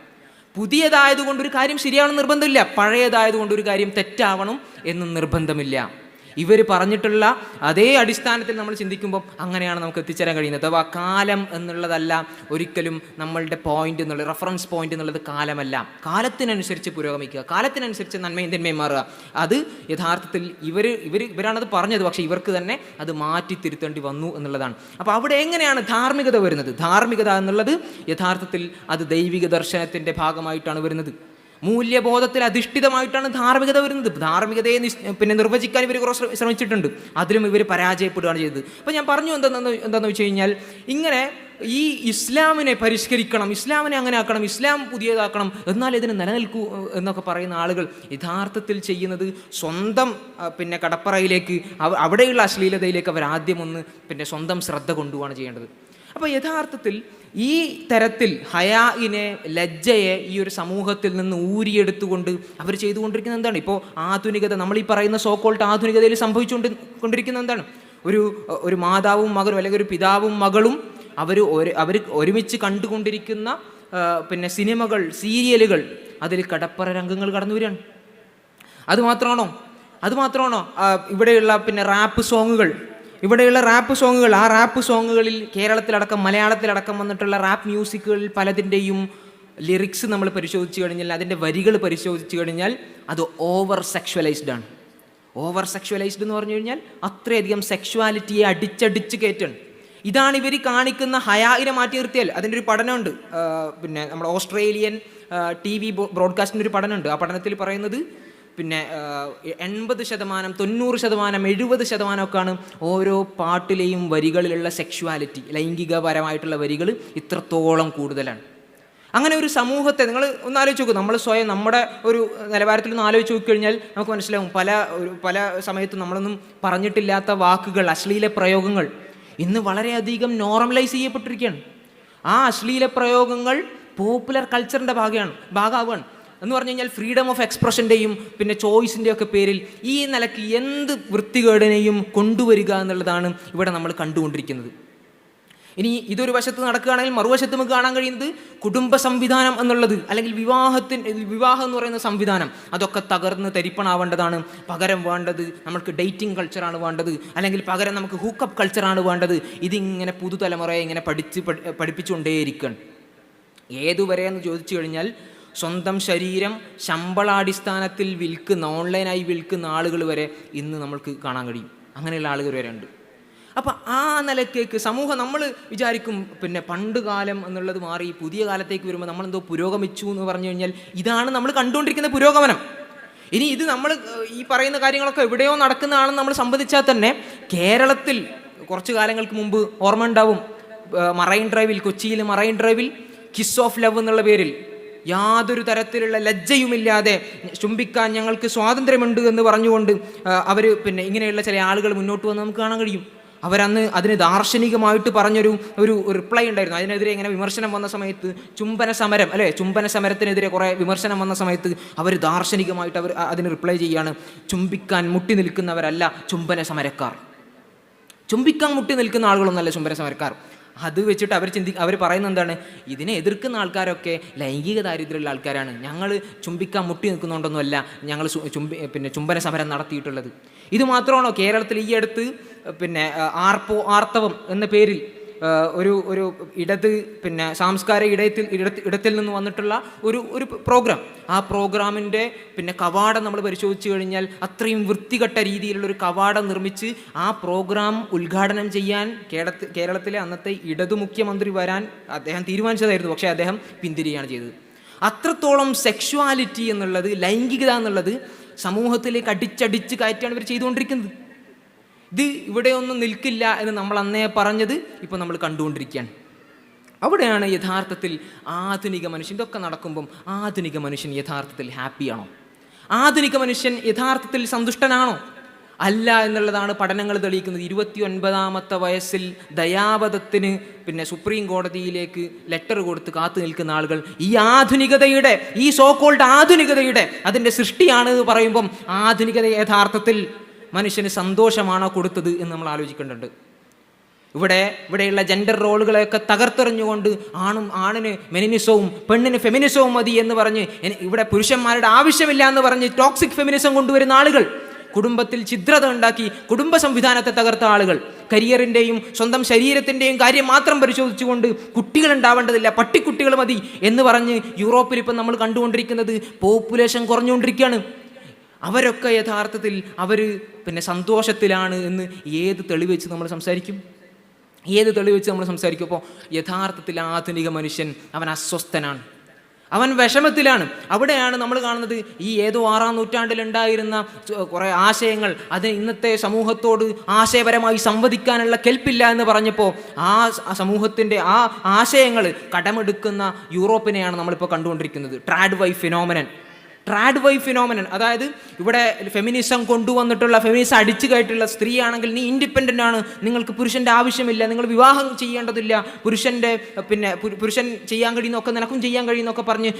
പുതിയതായതുകൊണ്ട് ഒരു കാര്യം ശരിയാവണം നിർബന്ധമില്ല പഴയതായതുകൊണ്ട് ഒരു കാര്യം തെറ്റാവണം എന്ന് നിർബന്ധമില്ല. ഇവർ പറഞ്ഞിട്ടുള്ള അതേ അടിസ്ഥാനത്തിൽ നമ്മൾ ചിന്തിക്കുമ്പോൾ അങ്ങനെയാണ് നമുക്ക് എത്തിച്ചേരാൻ കഴിയുന്നത്. അഥവാ കാലം എന്നുള്ളതല്ല ഒരിക്കലും നമ്മളുടെ പോയിന്റ് എന്നുള്ളത് റെഫറൻസ് പോയിന്റ് എന്നുള്ളത് കാലമല്ല. കാലത്തിനനുസരിച്ച് പുരോഗമിക്കുക. കാലത്തിനനുസരിച്ച് നന്മയും തിന്മയും മാറുക. അത് യഥാർത്ഥത്തിൽ ഇവർ ഇവർ ഇവരാണത് പറഞ്ഞത്. പക്ഷേ ഇവർക്ക് തന്നെ അത് മാറ്റി തിരുത്തേണ്ടി വന്നു എന്നുള്ളതാണ്. അപ്പോൾ അവിടെ എങ്ങനെയാണ് ധാർമ്മികത വരുന്നത്? ധാർമ്മികത എന്നുള്ളത് യഥാർത്ഥത്തിൽ അത് ദൈവിക ദർശനത്തിന്റെ ഭാഗമായിട്ടാണ് വരുന്നത്. മൂല്യബോധത്തിൽ അധിഷ്ഠിതമായിട്ടാണ് ധാർമ്മികത വരുന്നത്. ധാർമ്മികതയെ പിന്നെ നിർവചിക്കാൻ ഇവർ കുറേ ശ്രമിച്ചിട്ടുണ്ട്. അതിലും ഇവർ പരാജയപ്പെടുകയാണ് ചെയ്തത്. അപ്പോൾ ഞാൻ പറഞ്ഞു എന്താണെന്ന് എന്താണെന്ന് വെച്ച് കഴിഞ്ഞാൽ ഇങ്ങനെ ഈ ഇസ്ലാമിനെ പരിഷ്കരിക്കണം ഇസ്ലാമിനെ അങ്ങനെ ആക്കണം ഇസ്ലാം പുതിയതാക്കണം എന്നാൽ ഇതിന് നിലനിൽക്കൂ എന്നൊക്കെ പറയുന്ന ആളുകൾ യഥാർത്ഥത്തിൽ ചെയ്യുന്നത് സ്വന്തം പിന്നെ കടപ്പറയിലേക്ക് അവിടെയുള്ള അശ്ലീലതയിലേക്ക് അവർ ആദ്യം ഒന്ന് പിന്നെ സ്വന്തം ശ്രദ്ധ കൊണ്ടുപോവാണ് ചെയ്യേണ്ടത്. അപ്പോൾ യഥാർത്ഥത്തിൽ ഈ തരത്തിൽ ഹയാഇനെ ലജ്ജയെ ഈ ഒരു സമൂഹത്തിൽ നിന്ന് ഊരിയെടുത്തുകൊണ്ട് അവർ ചെയ്തുകൊണ്ടിരിക്കുന്നത് എന്താണ്? ഇപ്പോൾ ആധുനികത നമ്മൾ ഈ പറയുന്ന സോക്കോൾട്ട് ആധുനികതയിൽ സംഭവിച്ചുകൊണ്ട് കൊണ്ടിരിക്കുന്നത് എന്താണ്? ഒരു ഒരു മാതാവും മകനും അല്ലെങ്കിൽ ഒരു പിതാവും മകളും അവർ ഒരു അവർ ഒരുമിച്ച് കണ്ടുകൊണ്ടിരിക്കുന്ന പിന്നെ സിനിമകൾ സീരിയലുകൾ അതിൽ കടപ്പറ രംഗങ്ങൾ കടന്നു വരികയാണ്. അതുമാത്രമാണോ അതുമാത്രമാണോ ഇവിടെയുള്ള പിന്നെ റാപ്പ് സോങ്ങുകൾ ഇവിടെയുള്ള റാപ്പ് സോങ്ങുകൾ ആ റാപ്പ് സോങ്ങുകളിൽ കേരളത്തിലടക്കം മലയാളത്തിലടക്കം വന്നിട്ടുള്ള റാപ്പ് മ്യൂസിക്കുകളിൽ പലതിന്റെയും ലിറിക്സ് നമ്മൾ പരിശോധിച്ച് കഴിഞ്ഞാൽ അതിന്റെ വരികൾ പരിശോധിച്ച് കഴിഞ്ഞാൽ അത് ഓവർ സെക്ഷുവലൈസ്ഡ് ആണ്. ഓവർ സെക്ഷുവലൈസ്ഡ് എന്ന് പറഞ്ഞു കഴിഞ്ഞാൽ അത്രയധികം സെക്ഷുവാലിറ്റിയെ അടിച്ചടിച്ച് കയറ്റാണ് ഇതാണ് ഇവർ കാണിക്കുന്ന ഹയായിനെ മാറ്റി നിർത്തിയാൽ. അതിന്റെ ഒരു പഠനമുണ്ട്. പിന്നെ നമ്മുടെ ഓസ്ട്രേലിയൻ ടി വി ബ്രോഡ്കാസ്റ്റിന്റെ ഒരു പഠനമുണ്ട്. ആ പഠനത്തിൽ പറയുന്നത് പിന്നെ എൺപത് ശതമാനം തൊണ്ണൂറ് ശതമാനം എഴുപത് ശതമാനമൊക്കെയാണ് ഓരോ പാട്ടിലെയും വരികളിലുള്ള സെക്ഷുവാലിറ്റി ലൈംഗികപരമായിട്ടുള്ള വരികൾ ഇത്രത്തോളം കൂടുതലാണ്. അങ്ങനെ ഒരു സമൂഹത്തെ നിങ്ങൾ ഒന്ന് ആലോചിച്ച് നോക്കൂ. നമ്മൾ സ്വയം നമ്മുടെ ഒരു നിലവാരത്തിൽ ഒന്ന് ആലോചിച്ച് നോക്കിക്കഴിഞ്ഞാൽ നമുക്ക് മനസ്സിലാവും പല ഒരു പല സമയത്തും നമ്മളൊന്നും പറഞ്ഞിട്ടില്ലാത്ത വാക്കുകൾ അശ്ലീല പ്രയോഗങ്ങൾ ഇന്ന് വളരെയധികം നോർമലൈസ് ചെയ്യപ്പെട്ടിരിക്കുകയാണ്. ആ അശ്ലീല പ്രയോഗങ്ങൾ പോപ്പുലർ കൾച്ചറിന്റെ ഭാഗമാണ് ഭാഗമാവുകയാണ് എന്ന് പറഞ്ഞു കഴിഞ്ഞാൽ ഫ്രീഡം ഓഫ് എക്സ്പ്രഷന്റെയും പിന്നെ ചോയ്സിന്റെയും ഒക്കെ പേരിൽ ഈ നിലയ്ക്ക് എന്ത് വൃത്തികേടിനെയും കൊണ്ടുവരിക എന്നുള്ളതാണ് ഇവിടെ നമ്മൾ കണ്ടുകൊണ്ടിരിക്കുന്നത്. ഇനി ഇതൊരു വശത്ത് നടക്കുകയാണെങ്കിൽ മറുവശത്ത് നമുക്ക് കാണാൻ കഴിയുന്നത് കുടുംബ സംവിധാനം എന്നുള്ളത് അല്ലെങ്കിൽ വിവാഹത്തിന് വിവാഹം എന്ന് പറയുന്ന സംവിധാനം. അതൊക്കെ തകർന്ന് തരിപ്പണാവേണ്ടതാണ്. പകരം വേണ്ടത് നമുക്ക് ഡേറ്റിംഗ് കൾച്ചറാണ് വേണ്ടത്. അല്ലെങ്കിൽ പകരം നമുക്ക് ഹൂക്കപ്പ് കൾച്ചറാണ് വേണ്ടത്. ഇതിങ്ങനെ പുതുതലമുറയെ ഇങ്ങനെ പഠിച്ച് പഠിപ്പിച്ചുകൊണ്ടേയിരിക്കണം ഏതുവരെ എന്ന് ചോദിച്ചു കഴിഞ്ഞാൽ സ്വന്തം ശരീരം ശമ്പളാടിസ്ഥാനത്തിൽ വിൽക്കുന്ന ഓൺലൈനായി വിൽക്കുന്ന ആളുകൾ വരെ ഇന്ന് നമ്മൾക്ക് കാണാൻ കഴിയും. അങ്ങനെയുള്ള ആളുകൾ വരെ ഉണ്ട്. അപ്പം ആ നിലക്കേക്ക് സമൂഹം നമ്മൾ വിചാരിക്കും പിന്നെ പണ്ട് കാലം എന്നുള്ളത് മാറി പുതിയ കാലത്തേക്ക് വരുമ്പോൾ നമ്മളെന്തോ പുരോഗമിച്ചു എന്ന് പറഞ്ഞു കഴിഞ്ഞാൽ ഇതാണ് നമ്മൾ കണ്ടുകൊണ്ടിരിക്കുന്ന പുരോഗമനം. ഇനി ഇത് നമ്മൾ ഈ പറയുന്ന കാര്യങ്ങളൊക്കെ എവിടെയോ നടക്കുന്നതാണെന്ന് നമ്മൾ സംബന്ധിച്ചാൽ തന്നെ കേരളത്തിൽ കുറച്ച് കാലങ്ങൾക്ക് മുമ്പ് ഓർമ്മ ഉണ്ടാവും മറൈൻ ഡ്രൈവിൽ കൊച്ചിയിൽ മറൈൻ ഡ്രൈവിൽ കിസ് ഓഫ് ലവ് എന്നുള്ള പേരിൽ യാതൊരു തരത്തിലുള്ള ലജ്ജയുമില്ലാതെ ചുംബിക്കാൻ ഞങ്ങൾക്ക് സ്വാതന്ത്ര്യമുണ്ട് എന്ന് പറഞ്ഞുകൊണ്ട് അവർ പിന്നെ ഇങ്ങനെയുള്ള ചില ആളുകൾ മുന്നോട്ട് വന്ന് നമുക്ക് കാണാൻ കഴിയും. അവരന്ന് അതിന് ദാർശനികമായിട്ട് പറഞ്ഞൊരു ഒരു റിപ്ലൈ ഉണ്ടായിരുന്നു. അതിനെതിരെ ഇങ്ങനെ വിമർശനം വന്ന സമയത്ത് ചുംബന സമരം അല്ലേ? ചുംബന സമരത്തിനെതിരെ കുറേ വിമർശനം വന്ന സമയത്ത് അവർ ദാർശനികമായിട്ട് അവർ അതിന് റിപ്ലൈ ചെയ്യാണ് ചുംബിക്കാൻ മുട്ടി നിൽക്കുന്നവരല്ല ചുംബന സമരക്കാർ. ചുംബിക്കാൻ മുട്ടി നിൽക്കുന്ന ആളുകളൊന്നല്ല ചുംബന സമരക്കാർ. അത് വെച്ചിട്ട് അവർ ചിന്തി അവർ പറയുന്ന എന്താണ്? ഇതിനെ എതിർക്കുന്ന ആൾക്കാരൊക്കെ ലൈംഗിക ദാരിദ്ര്യമുള്ള ആൾക്കാരാണ്. ഞങ്ങൾ ചുംബിക്കാൻ മുട്ടി നിൽക്കുന്നുണ്ടെന്നുമല്ല ഞങ്ങൾ ചുംബി പിന്നെ ചുംബന സമരം നടത്തിയിട്ടുള്ളത്. ഇത് മാത്രമാണോ കേരളത്തിൽ ഈ അടുത്ത് പിന്നെ ആർപ്പോ ആർത്തവം എന്ന പേരിൽ ഒരു ഒരു ഇടത് പിന്നെ സാംസ്കാരിക ഇടയത്തിൽ ഇടത്തിൽ നിന്ന് വന്നിട്ടുള്ള ഒരു ഒരു പ്രോഗ്രാം. ആ പ്രോഗ്രാമിന്റെ പിന്നെ കവാടം നമ്മൾ പരിശോധിച്ച് കഴിഞ്ഞാൽ അത്രയും വൃത്തികെട്ട രീതിയിലുള്ള ഒരു കവാടം നിർമ്മിച്ച് ആ പ്രോഗ്രാം ഉദ്ഘാടനം ചെയ്യാൻ കേരളത്തിൽ കേരളത്തിലെ അന്നത്തെ ഇടതു മുഖ്യമന്ത്രി വരാൻ അദ്ദേഹം തീരുമാനിച്ചതായിരുന്നു. പക്ഷേ അദ്ദേഹം പിന്തിരിയാണ് ചെയ്തത്. അത്രത്തോളം സെക്ഷുവാലിറ്റി എന്നുള്ളത് ലൈംഗികത എന്നുള്ളത് സമൂഹത്തിലേക്ക് അടിച്ചടിച്ച് കയറ്റാണ് ഇവർ ചെയ്തുകൊണ്ടിരിക്കുന്നത്. ഇത് ഇവിടെയൊന്നും നിൽക്കില്ല എന്ന് നമ്മൾ അന്നേ പറഞ്ഞത് ഇപ്പോൾ നമ്മൾ കണ്ടുകൊണ്ടിരിക്കുകയാണ്. അവിടെയാണ് യഥാർത്ഥത്തിൽ ആധുനിക മനുഷ്യൻ. ഇതൊക്കെ നടക്കുമ്പം ആധുനിക മനുഷ്യൻ യഥാർത്ഥത്തിൽ ഹാപ്പിയാണോ ആധുനിക മനുഷ്യൻ യഥാർത്ഥത്തിൽ സന്തുഷ്ടനാണോ? അല്ല എന്നുള്ളതാണ് പഠനങ്ങൾ തെളിയിക്കുന്നത്. ഇരുപത്തി ഒൻപതാമത്തെ വയസ്സിൽ ദയാവധത്തിന് പിന്നെ സുപ്രീം കോടതിയിലേക്ക് ലെറ്റർ കൊടുത്ത് കാത്തു നിൽക്കുന്ന ആളുകൾ ഈ ആധുനികതയുടെ ഈ സോക്കോൾഡ് ആധുനികതയുടെ അതിന്റെ സൃഷ്ടിയാണ് പറയുമ്പം ആധുനികത യഥാർത്ഥത്തിൽ മനുഷ്യന് സന്തോഷമാണോ കൊടുത്തത് എന്ന് നമ്മൾ ആലോചിക്കേണ്ടതുണ്ട്. ഇവിടെ ഇവിടെയുള്ള ജെൻഡർ റോളുകളെയൊക്കെ തകർത്തെറിഞ്ഞുകൊണ്ട് ആണും ആണിന് മെനിനിസവും പെണ്ണിന് ഫെമിനിസവും മതി എന്ന് പറഞ്ഞ് ഇവിടെ പുരുഷന്മാരുടെ ആവശ്യമില്ല എന്ന് പറഞ്ഞ് ടോക്സിക് ഫെമിനിസം കൊണ്ടുവരുന്ന ആളുകൾ കുടുംബത്തിൽ ഛിദ്രത ഉണ്ടാക്കി കുടുംബ സംവിധാനത്തെ തകർത്ത ആളുകൾ കരിയറിന്റെയും സ്വന്തം ശരീരത്തിന്റെയും കാര്യം മാത്രം പരിശോധിച്ചുകൊണ്ട് കുട്ടികൾ ഉണ്ടാവേണ്ടതില്ല പട്ടിക്കുട്ടികൾ മതി എന്ന് പറഞ്ഞ് യൂറോപ്പിൽ ഇപ്പം നമ്മൾ കണ്ടുകൊണ്ടിരിക്കുന്നത് പോപ്പുലേഷൻ കുറഞ്ഞുകൊണ്ടിരിക്കുകയാണ്. അവരൊക്കെ യഥാർത്ഥത്തിൽ അവർ പിന്നെ സന്തോഷത്തിലാണ് എന്ന് ഏത് തെളിവ് വെച്ച് നമ്മൾ സംസാരിക്കും? ഏത് തെളിവ് വെച്ച് നമ്മൾ സംസാരിക്കും? അപ്പോൾ യഥാർത്ഥത്തിൽ ആധുനിക മനുഷ്യൻ അവൻ അസ്വസ്ഥനാണ്. അവൻ വിഷമത്തിലാണ്. അവിടെയാണ് നമ്മൾ കാണുന്നത് ഈ ഏതോ ആറാം നൂറ്റാണ്ടിലുണ്ടായിരുന്ന കുറേ ആശയങ്ങൾ. അത് ഇന്നത്തെ സമൂഹത്തോട് ആശയപരമായി സംവദിക്കാനുള്ള കെൽപ്പില്ല എന്ന് പറഞ്ഞപ്പോൾ ആ സമൂഹത്തിന്റെ ആ ആശയങ്ങൾ കടമെടുക്കുന്ന യൂറോപ്പിനെയാണ് നമ്മളിപ്പോൾ കണ്ടുകൊണ്ടിരിക്കുന്നത്. Tradwife phenomenon. Tradwife phenomenon. അതായത് ഇവിടെ ഫെമിനിസം കൊണ്ടുവന്നിട്ടുള്ള ഫെമിനിസം അടിച്ചു കയറ്റുള്ള സ്ത്രീയാണെങ്കിൽ നീ ഇൻഡിപെൻഡന്റ് ആണ്. നിങ്ങൾക്ക് പുരുഷന്റെ ആവശ്യമില്ല. നിങ്ങൾ വിവാഹം ചെയ്യേണ്ടതില്ല. പുരുഷന്റെ പിന്നെ പുരുഷൻ ചെയ്യാൻ കഴിയുന്നൊക്കെ നിനക്കും ചെയ്യാൻ കഴിയുന്നൊക്കെ പറഞ്ഞ്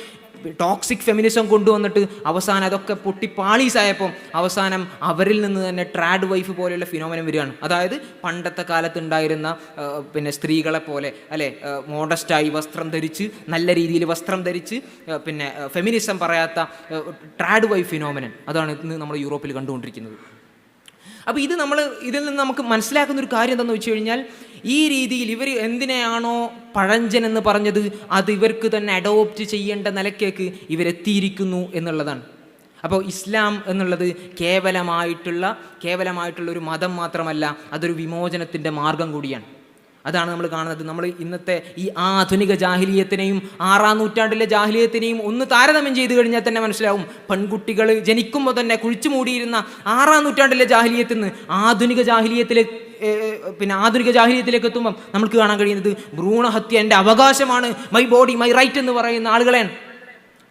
ടോക്സിക് ഫെമിനിസം കൊണ്ടുവന്നിട്ട് അവസാനം അതൊക്കെ പൊട്ടി പാളീസായപ്പം അവസാനം അവരിൽ നിന്ന് തന്നെ ട്രാഡ് വൈഫ് പോലെയുള്ള ഫിനോമനം വരികയാണ്. അതായത് പണ്ടത്തെ കാലത്തുണ്ടായിരുന്ന പിന്നെ സ്ത്രീകളെ പോലെ അല്ലെ? മോഡസ്റ്റായി വസ്ത്രം ധരിച്ച് നല്ല രീതിയിൽ വസ്ത്രം ധരിച്ച് പിന്നെ ഫെമിനിസം പറയാത്ത ട്രാഡ് വൈഫ് ഫിനോമിനൻ അതാണ് ഇന്ന് നമ്മൾ യൂറോപ്പിൽ കണ്ടുകൊണ്ടിരിക്കുന്നത്. അപ്പോൾ ഇത് നമ്മൾ ഇതിൽ നിന്ന് നമുക്ക് മനസ്സിലാക്കുന്ന ഒരു കാര്യം എന്താണെന്ന് വെച്ച് കഴിഞ്ഞാൽ ഈ രീതിയിൽ ഇവർ എന്തിനെയാണോ പഴഞ്ചൻ എന്ന് പറഞ്ഞത് അത് ഇവർക്ക് തന്നെ അഡോപ്റ്റ് ചെയ്യേണ്ട നിലക്കേക്ക് ഇവരെത്തിയിരിക്കുന്നു എന്നുള്ളതാണ്. അപ്പോൾ ഇസ്ലാം എന്നുള്ളത് കേവലമായിട്ടുള്ള കേവലമായിട്ടുള്ള ഒരു മതം മാത്രമല്ല അതൊരു വിമോചനത്തിന്റെ മാർഗം കൂടിയാണ്. അതാണ് നമ്മൾ കാണുന്നത്. നമ്മൾ ഇന്നത്തെ ഈ ആധുനിക ജാഹിലീയത്തിനെയും ആറാം നൂറ്റാണ്ടിലെ ജാഹിലീയത്തിനെയും ഒന്ന് താരതമ്യം ചെയ്തു കഴിഞ്ഞാൽ തന്നെ മനസ്സിലാവും. പെൺകുട്ടികൾ ജനിക്കുമ്പോൾ തന്നെ കുഴിച്ചു മൂടിയിരുന്ന ആറാം നൂറ്റാണ്ടിലെ ജാഹിലീയത്തിൽ നിന്ന് ആധുനിക ജാഹ്ലീയത്തിലെ പിന്നെ ആധുനിക ജാഹ്ലീയത്തിലേക്ക് എത്തുമ്പം നമുക്ക് കാണാൻ കഴിയുന്നത് ഭ്രൂണഹത്യ എന്റെ അവകാശമാണ് മൈ ബോഡി മൈ റൈറ്റ് എന്ന് പറയുന്ന ആളുകളെയാണ്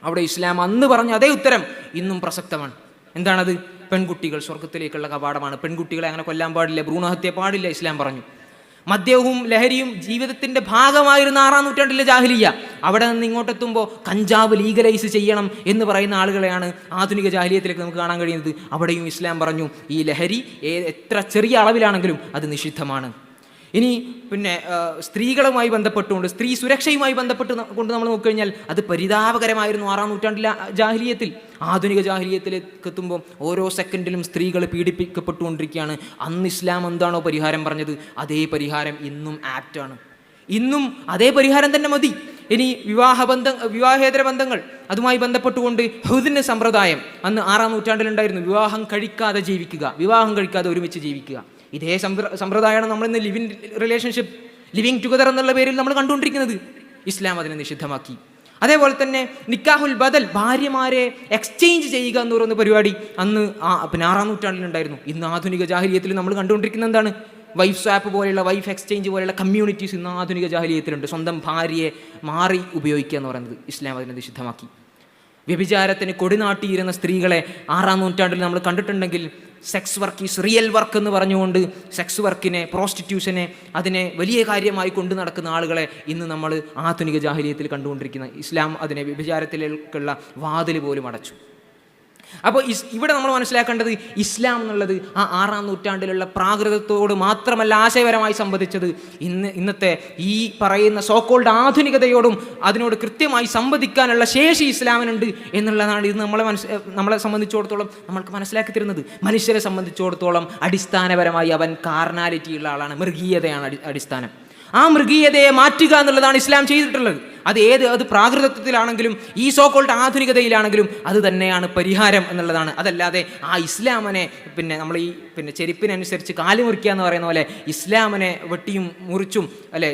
അവിടെ ഇസ്ലാം അന്ന് പറഞ്ഞ അതേ ഉത്തരം ഇന്നും പ്രസക്തമാണ്. എന്താണത്? പെൺകുട്ടികൾ സ്വർഗത്തിലേക്കുള്ള കപാടമാണ് പെൺകുട്ടികളെ അങ്ങനെ കൊല്ലാൻ പാടില്ല ഭ്രൂണഹത്യ പാടില്ല ഇസ്ലാം പറഞ്ഞു. മദ്യവും ലഹരിയും ജീവിതത്തിന്റെ ഭാഗമായിരുന്ന ആറാം നൂറ്റാണ്ടിലെ ജാഹിലിയ അവിടെ നിന്ന് ഇങ്ങോട്ടെത്തുമ്പോൾ കഞ്ചാവ് ലീഗലൈസ് ചെയ്യണം എന്ന് പറയുന്ന ആളുകളെയാണ് ആധുനിക ജാഹിലിയത്തിലേക്ക് നമുക്ക് കാണാൻ കഴിയുന്നത്. അവിടെയും ഇസ്ലാം പറഞ്ഞു ഈ ലഹരി എത്ര ചെറിയ അളവിലാണെങ്കിലും അത് നിഷിദ്ധമാണ്. ഇനി പിന്നെ സ്ത്രീകളുമായി ബന്ധപ്പെട്ടുകൊണ്ട് സ്ത്രീ സുരക്ഷയുമായി ബന്ധപ്പെട്ട് കൊണ്ട് നമ്മൾ നോക്കിക്കഴിഞ്ഞാൽ അത് പരിതാപകരമായിരുന്നു ആറാം നൂറ്റാണ്ടിലെ ജാഹിലിയത്തിൽ. ആധുനിക ജാഹിലിയത്തിലേക്ക് എത്തുമ്പോൾ ഓരോ സെക്കൻഡിലും സ്ത്രീകൾ പീഡിപ്പിക്കപ്പെട്ടുകൊണ്ടിരിക്കുകയാണ്. അന്ന് ഇസ്ലാം എന്താണോ പരിഹാരം പറഞ്ഞത് അതേ പരിഹാരം ഇന്നും ആപ്റ്റാണ് ഇന്നും അതേ പരിഹാരം തന്നെ മതി. ഇനി വിവാഹ ബന്ധം വിവാഹേതര ബന്ധങ്ങൾ അതുമായി ബന്ധപ്പെട്ടുകൊണ്ട് ഹുദിന് സമ്പ്രദായം അന്ന് ആറാം നൂറ്റാണ്ടിലുണ്ടായിരുന്നു. വിവാഹം കഴിക്കാതെ ജീവിക്കുക വിവാഹം കഴിക്കാതെ ഒരുമിച്ച് ജീവിക്കുക. ഇതേ സമ്പ്ര സമ്പ്രദായമാണ് നമ്മൾ ഇന്ന് ലിവിങ് റിലേഷൻഷിപ്പ് ലിവിങ് ടുഗദർ എന്നുള്ള പേരിൽ നമ്മൾ കണ്ടുകൊണ്ടിരിക്കുന്നത്. ഇസ്ലാം അതിനെ നിഷിദ്ധമാക്കി. അതേപോലെ തന്നെ നിക്കാഹുൽ ബദൽ ഭാര്യമാരെ എക്സ്ചേഞ്ച് ചെയ്യുക എന്ന് പറയുന്ന പരിപാടി അന്ന് ആ പിന്നെ ആറാം നൂറ്റാണ്ടിലുണ്ടായിരുന്നു ഇന്ന് ആധുനിക ജാഹിലിയത്തിൽ നമ്മൾ കണ്ടുകൊണ്ടിരിക്കുന്നത് എന്താണ്? വൈഫ് സ്വാപ്പ് പോലെയുള്ള വൈഫ് എക്സ്ചേഞ്ച് പോലെയുള്ള കമ്മ്യൂണിറ്റീസ് ഇന്ന് ആധുനിക ജാഹലീയത്തിലുണ്ട്. സ്വന്തം ഭാര്യയെ മാറി ഉപയോഗിക്കുക എന്ന് പറയുന്നത് ഇസ്ലാം അതിനെ നിഷിദ്ധമാക്കി. വ്യഭിചാരത്തിന് കൊടിനാട്ടിയിരുന്ന സ്ത്രീകളെ ആറാം നൂറ്റാണ്ടിൽ നമ്മൾ കണ്ടിട്ടുണ്ടെങ്കിൽ sex work is real work എന്ന് പറഞ്ഞുകൊണ്ട് സെക്സ് വർക്കിനെ പ്രോസ്റ്റിറ്റ്യൂഷനെ അതിനെ വലിയ കാര്യമായി കൊണ്ടു നടക്കുന്ന ആളുകളെ ഇന്ന് നമ്മൾ ആധുനിക ജാഹിലിയത്തിൽ കണ്ടുകൊണ്ടിരിക്കുന്ന ഇസ്ലാം അതിനെ വ്യഭിചാരത്തിലേക്കുള്ള വാതിൽ പോലും അടച്ചു. അപ്പോൾ ഇസ് ഇവിടെ നമ്മൾ മനസ്സിലാക്കേണ്ടത് ഇസ്ലാം എന്നുള്ളത് ആ ആറാം നൂറ്റാണ്ടിലുള്ള പ്രാകൃതത്തോട് മാത്രമല്ല ആശയപരമായി സംബന്ധിച്ചത് ഇന്ന് ഇന്നത്തെ ഈ പറയുന്ന സോക്കോൾഡ് ആധുനികതയോടും അതിനോട് കൃത്യമായി സംവദിക്കാനുള്ള ശേഷി ഇസ്ലാമിനുണ്ട് എന്നുള്ളതാണ് ഇത് നമ്മളെ മനസ്സ് നമ്മളെ സംബന്ധിച്ചിടത്തോളം നമ്മൾക്ക് മനസ്സിലാക്കി തരുന്നത് മനുഷ്യരെ സംബന്ധിച്ചിടത്തോളം അടിസ്ഥാനപരമായി അവൻ കാർണാലിറ്റിയുള്ള ആളാണ് മൃഗീയതയാണ് അടിസ്ഥാനം. ആ മൃഗീയതയെ മാറ്റുക എന്നുള്ളതാണ് ഇസ്ലാം ചെയ്തിട്ടുള്ളത്. അത് ഏത് അത് പ്രാകൃതത്വത്തിലാണെങ്കിലും ഈ സോക്കോൾഡ് ആധുനികതയിലാണെങ്കിലും അത് തന്നെയാണ് പരിഹാരം എന്നുള്ളതാണ്. അതല്ലാതെ ആ ഇസ്ലാമനെ പിന്നെ നമ്മൾ ഈ പിന്നെ ചെരുപ്പിനനുസരിച്ച് കാൽ മുറിക്കുക എന്ന് പറയുന്ന പോലെ ഇസ്ലാമിനെ വെട്ടിയും മുറിച്ചും അല്ലെ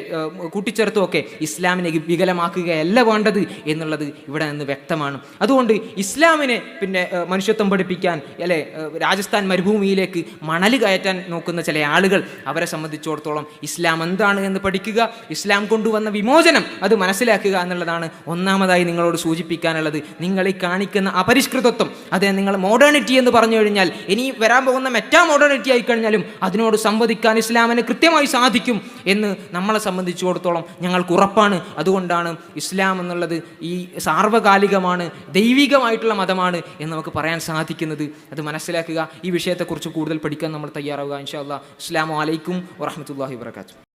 കൂട്ടിച്ചേർത്തും ഒക്കെ ഇസ്ലാമിനെ വികലമാക്കുകയല്ല വേണ്ടത് എന്നുള്ളത് ഇവിടെ നിന്ന് വ്യക്തമാണ്. അതുകൊണ്ട് ഇസ്ലാമിനെ പിന്നെ മനുഷ്യത്വം പഠിപ്പിക്കാൻ അല്ലെ രാജസ്ഥാൻ മരുഭൂമിയിലേക്ക് മണൽ കയറ്റാൻ നോക്കുന്ന ചില ആളുകൾ അവരെ സംബന്ധിച്ചിടത്തോളം ഇസ്ലാം എന്താണ് എന്ന് പഠിക്കുക ഇസ്ലാം കൊണ്ടുവന്ന വിമോചനം അത് മനസ്സിലാക്കുക എന്നുള്ളതാണ് ഒന്നാമതായി നിങ്ങളോട് സൂചിപ്പിക്കാനുള്ളത്. നിങ്ങൾ ഈ കാണിക്കുന്ന അപരിഷ്കൃതത്വം അതെ നിങ്ങൾ മോഡേണിറ്റി എന്ന് പറഞ്ഞു കഴിഞ്ഞാൽ ഇനി വരാൻ പോകുന്ന മെറ്റാ മോഡേണിറ്റി ആയിക്കഴിഞ്ഞാലും അതിനോട് സംവദിക്കാൻ ഇസ്ലാമിന് കൃത്യമായി സാധിക്കും എന്ന് നമ്മളെ സംബന്ധിച്ചിടത്തോളം ഞങ്ങൾക്ക് ഉറപ്പാണ്. അതുകൊണ്ടാണ് ഇസ്ലാം എന്നുള്ളത് ഈ സാർവകാലികമാണ് ദൈവികമായിട്ടുള്ള മതമാണ് എന്ന് നമുക്ക് പറയാൻ സാധിക്കുന്നത്. അത് മനസ്സിലാക്കുക. ഈ വിഷയത്തെക്കുറിച്ച് കൂടുതൽ പഠിക്കാൻ നമ്മൾ തയ്യാറാവുക. ഇൻഷാ അല്ലാ വലൈക്കും വറഹമത്തല്ലാഹി വാത്തു